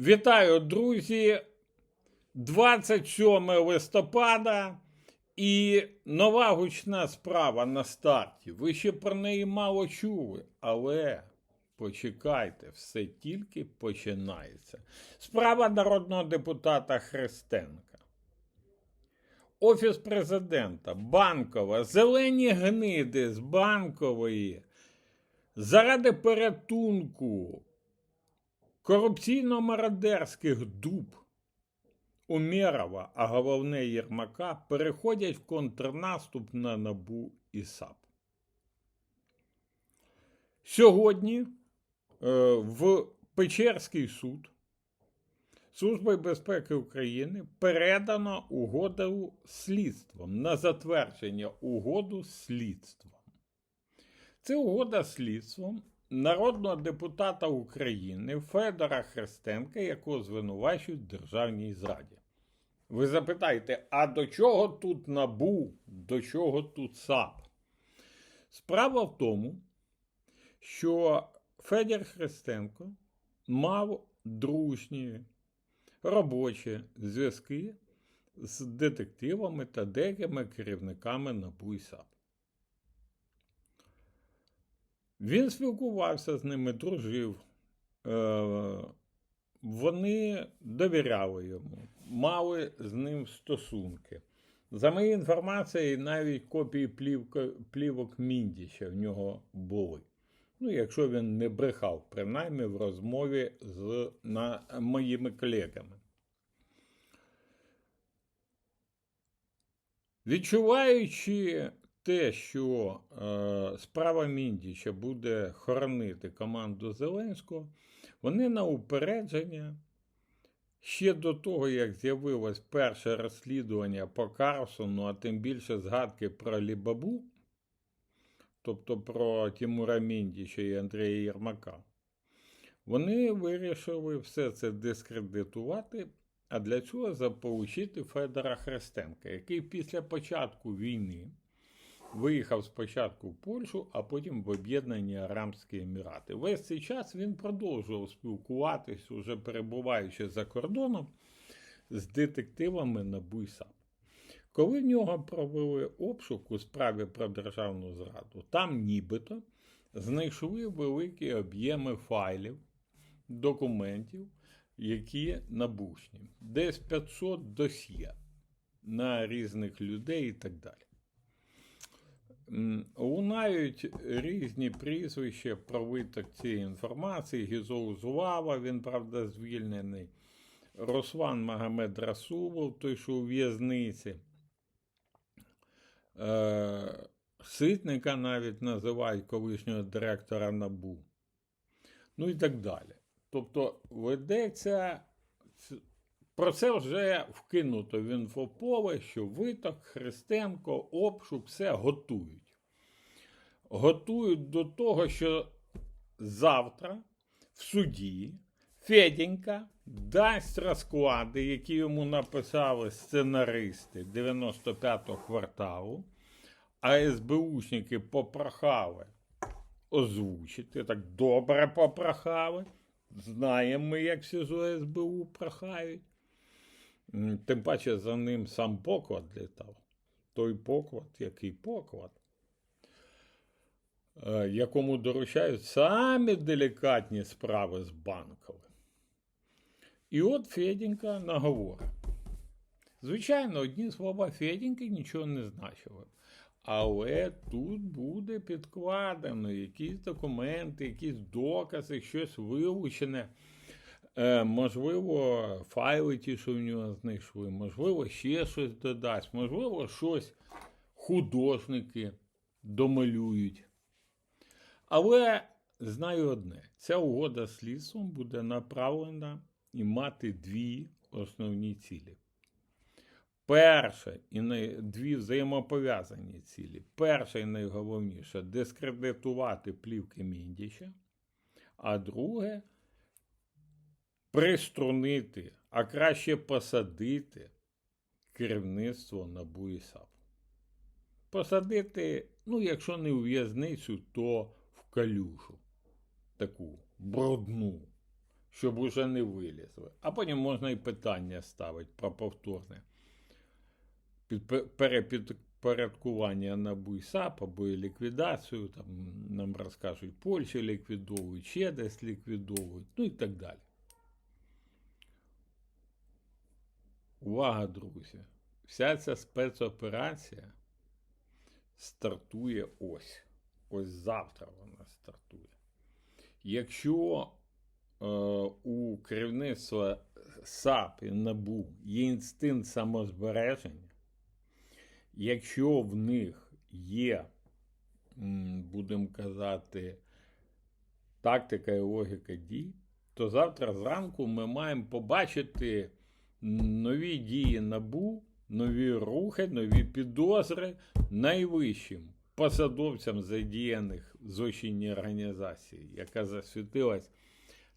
Вітаю, друзі! 27 листопада і нова гучна справа на старті. Ви ще про неї мало чули, але почекайте, все тільки починається. Справа народного депутата Христенка. Офіс президента, банкова, зелені гниди з банкової. Заради порятунку корупційно-мародерських дуб Умєрова, а головне Єрмака, переходять в контрнаступ на НАБУ і САП. Сьогодні е, в Печерський суд Служби безпеки України передано угоду слідством на затвердження угоду слідством. Це угода слідством народного депутата України Федора Христенка, якого звинувачують в державній зраді. Ви запитаєте, а до чого тут набу, до чого тут САП? Справа в тому, що Федір Христенко мав дружні робочі зв'язки з детективами та деякими керівниками НАБУ і САП. Він спілкувався з ними, дружив. Е, Вони довіряли йому, мали з ним стосунки. За моєю інформацією, навіть копії плівка, плівок Міндіча в нього були. Ну, якщо він не брехав, принаймні в розмові з на, моїми колегами. Відчуваючи те, що е, справа Міндіча буде хоронити команду Зеленського, вони на упередження ще до того, як з'явилось перше розслідування по Карлсону, а тим більше згадки про Лібабу, тобто про Тимура Міндіча і Андрія Єрмака, вони вирішили все це дискредитувати. А для цього заполучити Федора Христенка, який після початку війни виїхав спочатку в Польщу, а потім в Об'єднані Арамські Емірати. Весь цей час він продовжував спілкуватись, уже перебуваючи за кордоном, з детективами на САП. Коли в нього провели обшук у справі про державну зраду, там нібито знайшли великі об'єми файлів, документів, які набушні, десь 500 досьє на різних людей і так далі. Лунають різні прізвища про виток цієї інформації. Гізоу Зулава, він, правда, звільнений. Руслан Магомед Расулов, той, що у в'язниці. Е, Ситника навіть називають колишнього директора НАБУ. Ну і так далі. Тобто ведеться про це вже вкинуто в інфополе, що виток, Христенко, обшук, все готують. Готують до того, що завтра в суді Феденька дасть розклади, які йому написали сценаристи 95-го кварталу, а СБУшники попрохали озвучити, так добре попрохали. Знаємо ми, як в СІЗО СБУ прохають. Тим паче за ним сам поклад літав. Той поклад, який поклад, е, якому доручають самі делікатні справи з банковим. І от Феденька наговорив. Звичайно, одні слова Феденьки нічого не значили. Але тут буде підкладено якісь документи, якісь докази, щось вилучене. Е, можливо, файли ті, що в нього знайшли, можливо, ще щось додасть, можливо, щось художники домалюють. Але знаю одне: ця угода з слідством буде направлена і мати дві основні цілі. Перше і най... дві взаємопов'язані цілі. Перше і найголовніше дискредитувати плівки Міндіча, а друге приструнити, а краще посадити керівництво НАБУ і САП. Посадити, ну, якщо не у в'язницю, то в калюшу таку брудну, щоб уже не вилізли. А потім можна і питання ставити про повторне перепідпорядкування на БУЙСАП або і ліквідацію, там нам розкажуть, Польща ліквідовують, ще десь ліквідовують, ну і так далі. Увага, друзі! Вся ця спецоперація стартує ось. Ось завтра вона стартує. Якщо е, у керівництва САП і НАБУ є інстинкт самозбереження, якщо в них є, будемо казати, тактика і логіка дій, то завтра зранку ми маємо побачити нові дії НАБУ, нові рухи, нові підозри найвищим посадовцям задіяних в злочинній організації, яка засвітилась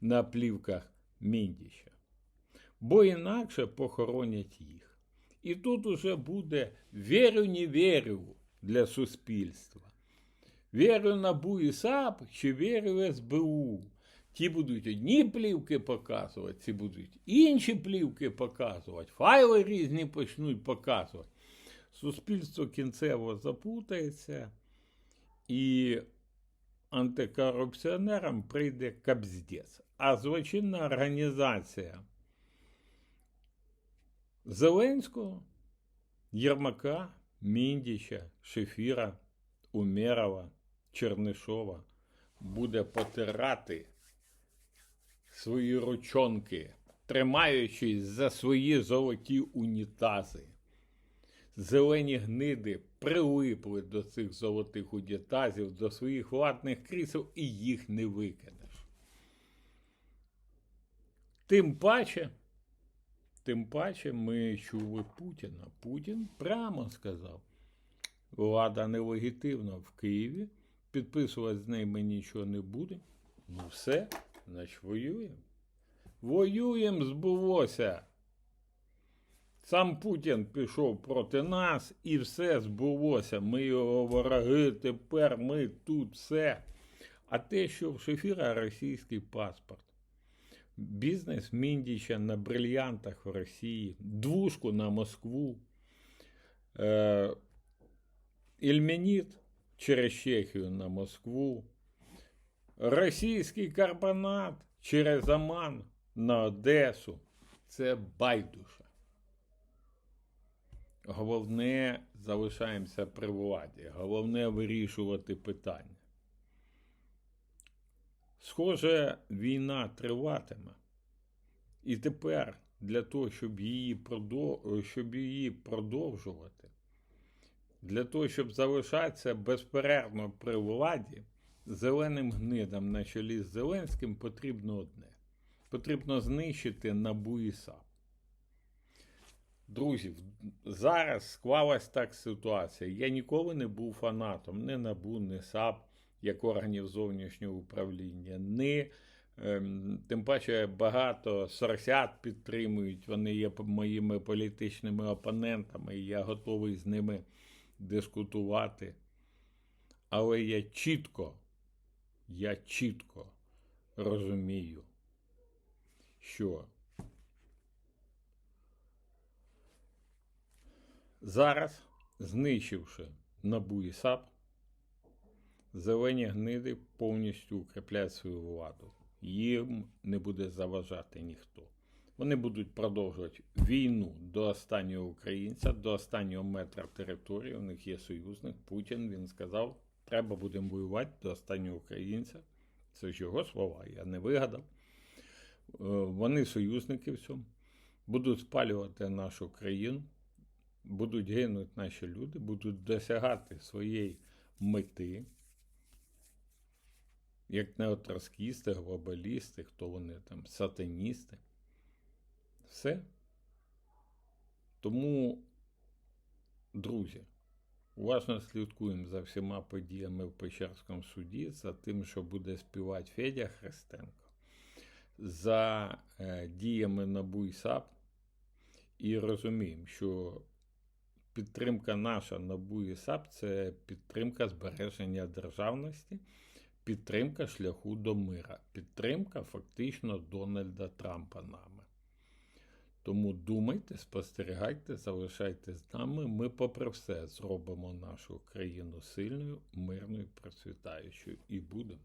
на плівках Міндіча. Бо інакше похоронять їх. І тут уже буде вірю, не вірю для суспільства. Вірю НАБУ і САП чи вірю СБУ. Ті будуть одні плівки показувати, ці будуть інші плівки показувати, файли різні почнуть показувати. Суспільство кінцево запутається, і антикорупціонерам прийде кабздець. А злочинна організація Зеленського, Єрмака, Міндіча, Шефіра, Умєрова, Чернишова буде потирати свої ручонки, тримаючись за свої золоті унітази. Зелені гниди прилипли до цих золотих унітазів, до своїх владних крісел, і їх не викинеш. Тим паче, тим паче ми чули Путіна. Путін прямо сказав: влада нелегітимна в Києві, підписувати з ними нічого не буде. Ну все, значить воюємо. Воюємо, збулося. Сам Путін пішов проти нас і все збулося. Ми його вороги, тепер ми тут все. А те, що в Шефіра російський паспорт, бізнес Міндіча на брильянтах в Росії, двушку на Москву, е, Ільменіт через Чехію на Москву, російський карбонат через Аман на Одесу. Це байдуша. Головне, залишаємося при владі. Головне вирішувати питання. Схоже, війна триватиме. І тепер для того, щоб її, продов... щоб її продовжувати, для того, щоб залишатися безперервно при владі, зеленим гнидам на чолі з Зеленським потрібно одне. Потрібно знищити НАБУ і САП. Друзі, зараз склалась так ситуація. Я ніколи не був фанатом ні НАБУ, ні САП, як органів зовнішнього управління, ні, ем, тим паче багато сорсят підтримують, вони є моїми політичними опонентами, і я готовий з ними дискутувати. Але я чітко, я чітко розумію, що Зараз, знищивши НАБУ і САП, зелені гниди повністю укріпляють свою владу. Їм не буде заважати ніхто. Вони будуть продовжувати війну до останнього українця, до останнього метра території. У них є союзник Путін. Він сказав, треба будемо воювати до останнього українця. Це ж його слова, я не вигадав. Е, Вони союзники в цьому, будуть спалювати нашу країну будуть гинути наші люди, будуть досягати своєї мети, як неотроскісти, глобалісти, хто вони там, сатаністи. Все. Тому, друзі, уважно слідкуємо за всіма подіями в Печерському суді, за тим, що буде співати Федя Христенко, за е, діями НАБУ і САП. І розуміємо, що підтримка наша НАБУ і САП це підтримка збереження державності, підтримка шляху до мира, підтримка фактично Дональда Трампа нами. Тому думайте, спостерігайте, залишайте з нами. Ми, попри все, зробимо нашу країну сильною, мирною, процвітаючою і будемо.